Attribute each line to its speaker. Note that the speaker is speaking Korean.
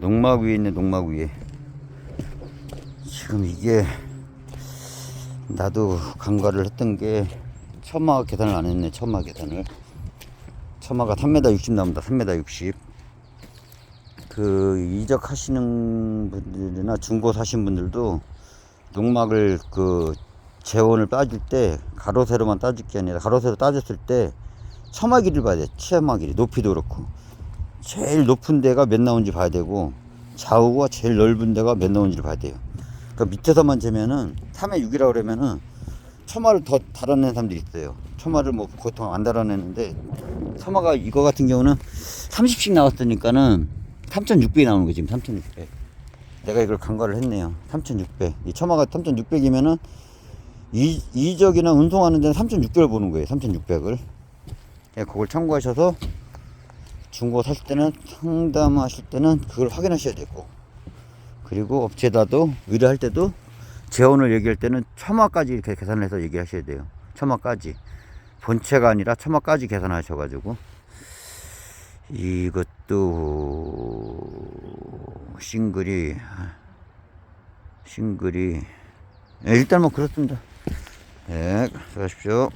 Speaker 1: 농막 위에 있네 농막 위에. 지금 이게 나도 간과를 했던 게 처마 계산을 안 했네 처마 계산을. 처마가 3m 60 나옵니다 3m 60그 이적 하시는 분들이나 중고 사신 분들도 농막을 그 재원을 따질 때 가로 세로만 따질 게 아니라 가로 세로 따졌을 때 처마 길이를 봐야 돼 처마 길이 높이도 그렇고 제일 높은 데가 몇 나온지 봐야 되고 좌우가 제일 넓은 데가 몇 나온지를 봐야 돼요. 그 밑에서만 재면은 3에 6이라고 그러면은 처마를 더 달아내는 사람들이 있어요. 처마를 뭐 보통 안 달아내는데 처마가 이거 같은 경우는 30씩 나왔으니까는 3600이 나오는 거지 지금 3600 내가 이걸 간과를 했네요. 3600이 처마가 3600이면은 이, 이적이나 운송하는 데는 3600을 보는 거예요 3600을. 예, 그걸 참고하셔서 중고 사실 때는 상담하실 때는 그걸 확인하셔야 되고 그리고 업체다도 의뢰할 때도 재원을 얘기할 때는 처마까지 이렇게 계산을 해서 얘기하셔야 돼요. 처마까지. 본체가 아니라 처마까지 계산하셔가지고. 이것도 싱글이 싱글이. 예, 일단 뭐 그렇습니다. 예 수고하십시오